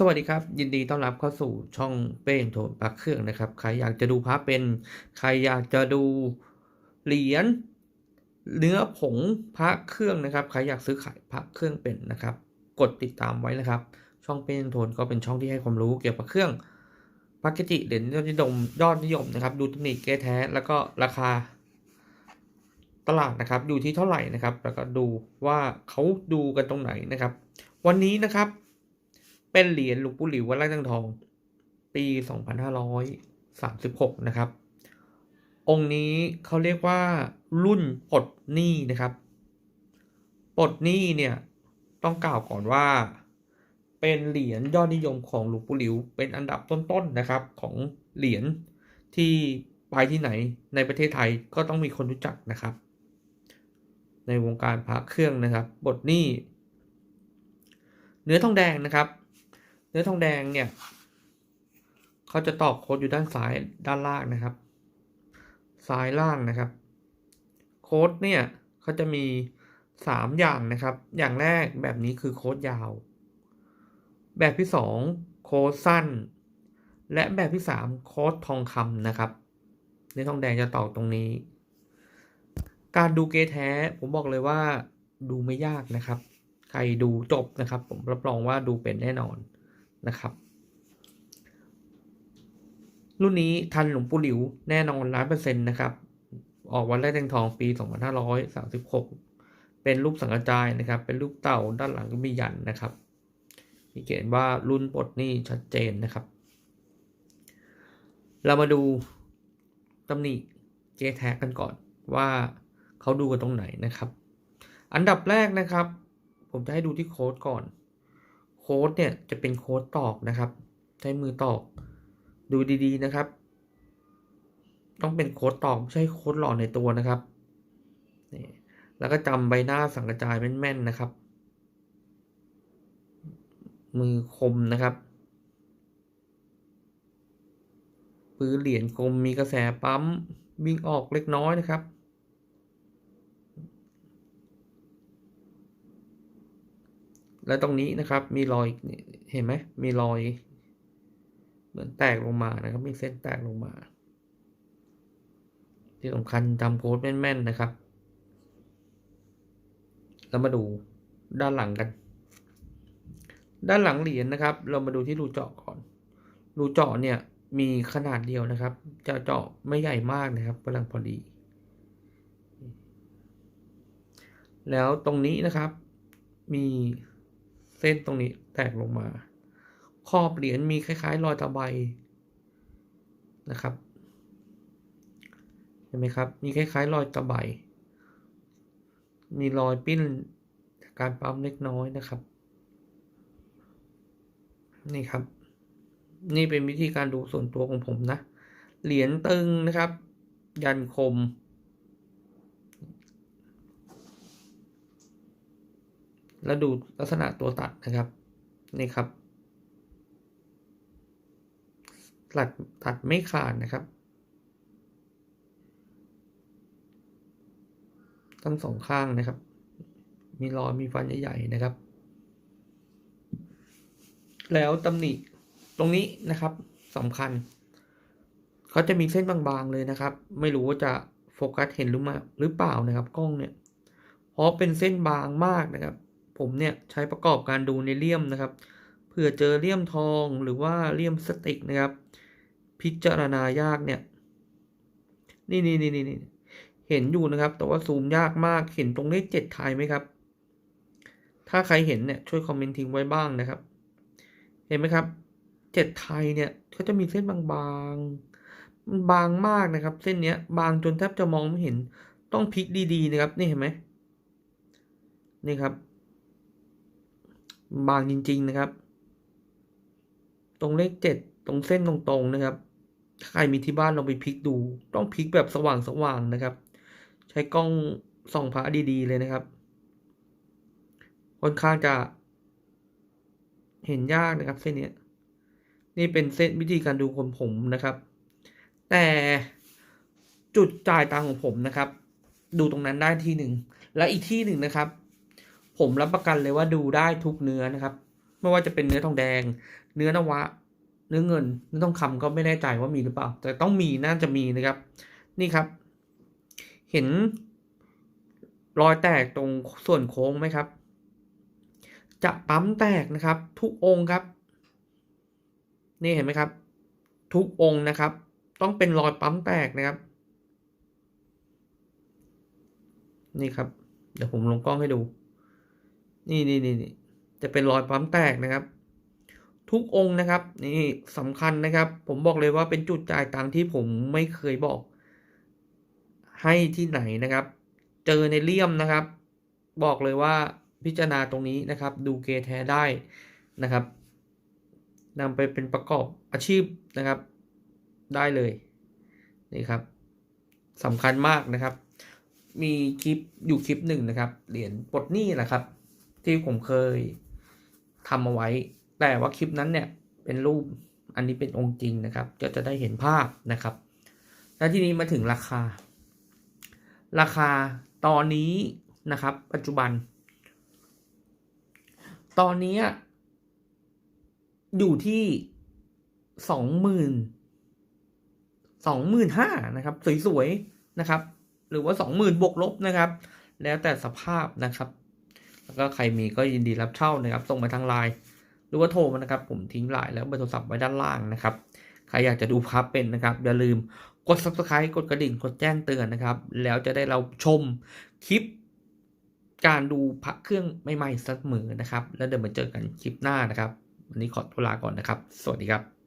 สวัสดีครับ ยินดีต้อนรับเข้าสู่ช่องเป้งโทนปักเครื่องนะครับ ใครอยากจะดูพระเป็น ใครอยากจะดูเหรียญเนื้อผงพระเครื่องนะครับ ใครอยากซื้อขายพระเครื่องเป็นนะครับ กดติดตามไว้นะครับ ช่องเป้งโทนก็เป็นช่องที่ให้ความรู้เกี่ยวกับเครื่องปากกจิเหรียญยอดนิยมยอดนิยมนะครับ ดูตำหนิเกแท้ แล้วก็ราคาตลาดนะครับ อยู่ที่เท่าไหร่นะครับ แล้วก็ดูว่าเขาดูกันตรงไหนนะครับ วันนี้นะครับ เป็นเหรียญหลวงปู่หลิววัดไร่ตั้งทอง ปี 2536 นะครับ องค์นี้เขาเรียกว่ารุ่นปลดหนี้นะครับปลดหนี้เนี่ยต้องกล่าวก่อนว่า เป็นเหรียญยอดนิยมของหลวงปู่หลิว เป็นอันดับต้นๆนะครับของเหรียญที่ไปที่ไหนในประเทศไทยก็ต้องมีคนรู้จักนะครับ ในวงการพระเครื่องนะครับ บทหนี้ เนื้อทองแดงนะครับ นื้อทองแดงเนี่ยเขาจะตอกโค้ดอยู่ด้านซ้ายด้านล่างนะครับ ซ้ายล่างนะครับ โค้ดเนี่ยเขาจะมีสามอย่างนะครับ อย่างแรกแบบนี้คือโค้ดยาว แบบที่สองโค้ดสั้น และแบบที่สามโค้ดทองคำนะครับเนื้อทองแดงจะตอกตรงนี้ การดูเกแท้ผมบอกเลยว่าดูไม่ยากนะครับ ใครดูจบนะครับ ผมรับรองว่าดูเป็นแน่นอน นะครับ รุ่นนี้ทันหลวงปู่หลิวแน่นอนร้อยเปอร์เซ็นต์นะครับ ออกวันแรกแดงทองปี 2536 เป็นรูปสังกระจายนะครับ เป็นรูปเต่าด้านหลังก็มียันนะครับ มีเขียนว่ารุ่นปลดนี้ชัดเจนนะครับ เรามาดูตำหนิเจแท็กกันก่อนว่าเขาดูกันตรงไหนนะครับ อันดับแรกนะครับ ผมจะให้ดูที่โค้ดก่อน ค้ดเนี่ยจะเป็นโค้ดตอกนะครับ ใช้มือตอก ดูดีๆนะครับ ต้องเป็นโค้ดตอกไม่ใช่โค้ดหล่อในตัวนะครับนี่แล้วก็จำใบหน้าสังกระจายแม่นๆนะครับ มือคมนะครับปืนเหรียญคมมีกระแสปั๊มวิ่งออกเล็กน้อยนะครับ แล้วตรงนี้นะครับมีรอยเห็นไหมมีรอย เหมือนแตกลงมานะครับ มีเส้นแตกลงมา ที่สำคัญจำโค้ดแม่นๆนะครับแล้วมาดูด้านหลังกัน ด้านหลังเหรียญนะครับ เรามาดูที่รูเจาะก่อน รูเจาะเนี่ยมีขนาดเดียวนะครับ จะเจาะไม่ใหญ่มากนะครับกำลังพอดี แล้วตรงนี้นะครับมี เส้นตรงนี้แตกลงมา ขอบเหรียญมีคล้าย ๆ รอยตะไบนะครับเห็นไหมครับ มีคล้าย ๆ รอยตะไบมีรอยปิ้นจากการปั๊มเล็กน้อยนะครับ นี่ครับ นี่เป็นวิธีการดูส่วนตัวของผมนะ เหรียญตึงนะครับ ยันคม แล้วดูลักษณะตัวตัดนะครับนี่ครับ ตัดตัดไม่ขาดนะครับทั้งสองข้างนะครับ มีรอยมีฟันใหญ่ๆนะครับ แล้วตำหนิตรงนี้นะครับสำคัญ เขาจะมีเส้นบางๆเลยนะครับ ไม่รู้ว่าจะโฟกัสเห็นหรือมาหรือเปล่านะครับ กล้องเนี่ยเพราะเป็นเส้นบางมากนะครับ ผมเนี่ยใช้ประกอบการดูในเลี่ยมนะครับเผื่อเจอเลี่ยมทองหรือว่าเลี่ยมสติกนะครับ พิจารณายากเนี่ย นี่นี่นี่นี่เห็นอยู่นะครับ แต่ว่าซูมยากมากเห็นตรงเลขเจ็ดไทยไหมครับ ถ้าใครเห็นเนี่ยช่วยคอมเมนต์ทิ้งไว้บ้างนะครับ เห็นไหมครับเจ็ดไทยเนี่ยเขาจะมีเส้นบางๆมันบางมากนะครับ เส้นเนี้ยบางจนแทบจะมองไม่เห็นต้องพลิกดีๆนะครับ นี่เห็นไหมนี่ครับ บางจริง ๆนะครับ ตรงเลขเจ็ดตรงเส้นตรงๆนะครับ ถ้าใครมีที่บ้านลองไปพลิกดู ต้องพลิกแบบสว่างๆนะครับ ใช้กล้องส่องพระดีๆเลยนะครับ ค่อนข้างจะ เห็นยากนะครับ เส้นนี้นี่เป็นเส้นวิธีการดูคนผมนะครับ แต่จุดจ่ายตังของผมนะครับ ดูตรงนั้นได้ที่หนึ่ง และอีกที่หนึ่งนะครับ ผมรับประกันเลยว่าดูได้ทุกเนื้อนะครับ ไม่ว่าจะเป็นเนื้อทองแดง เนื้อนวะ เนื้อเงินเนื้อทองคำก็ไม่แน่ใจว่ามีหรือเปล่า แต่ต้องมีน่าจะมีนะครับ นี่ครับ เห็นรอยแตกตรงส่วนโค้งไหมครับ จะปั๊มแตกนะครับ ทุกองค์ครับ นี่เห็นไหมครับ ทุกองค์นะครับ ต้องเป็นรอยปั๊มแตกนะครับ นี่ครับ เดี๋ยวผมลงกล้องให้ดู นี่นี่นี่นี่จะเป็นรอยปั๊มแตกนะครับ ทุกองค์นะครับ นี่สำคัญนะครับ ผมบอกเลยว่าเป็นจุดจ่ายตังค์ที่ผมไม่เคยบอก ให้ที่ไหนนะครับ เจอในเลี่ยมนะครับ บอกเลยว่าพิจารณาตรงนี้นะครับ ดูเกแท้ได้นะครับนำไปเป็นประกอบอาชีพนะครับ ได้เลยนี่ครับสำคัญมากนะครับ มีคลิปอยู่คลิปหนึ่งนะครับ เหรียญปลดหนี้แหละครับ ที่ผมเคยทำเอาไว้ แต่ว่าคลิปนั้นเนี่ยเป็นรูปอันนี้เป็นองค์จริงนะครับ ก็จะได้เห็นภาพนะครับ แล้วทีนี้มาถึงราคา ราคาตอนนี้นะครับ ปัจจุบัน ตอนนี้อยู่ที่สองหมื่นสองหมื่นห้านะครับ สวยๆนะครับ หรือว่าสองหมื่นบวกลบนะครับ แล้วแต่สภาพนะครับ แล้วก็ใครมีก็ยินดีรับเช่านะครับส่งมาทางไลน์หรือว่าโทรมานะครับ ผมทิ้งไลน์แล้วเบอร์โทรศัพท์ไว้ด้านล่างนะครับใครอยากจะดูภาพเป็นนะครับอย่าลืมกด subscribe กดกระดิ่งกดแจ้งเตือนนะครับ แล้วจะได้เราชมคลิปการดูพระเครื่องใหม่ๆเสมอนะครับ แล้วเดี๋ยวมาเจอกันคลิปหน้านะครับ วันนี้ขอตัวลาก่อนนะครับ สวัสดีครับ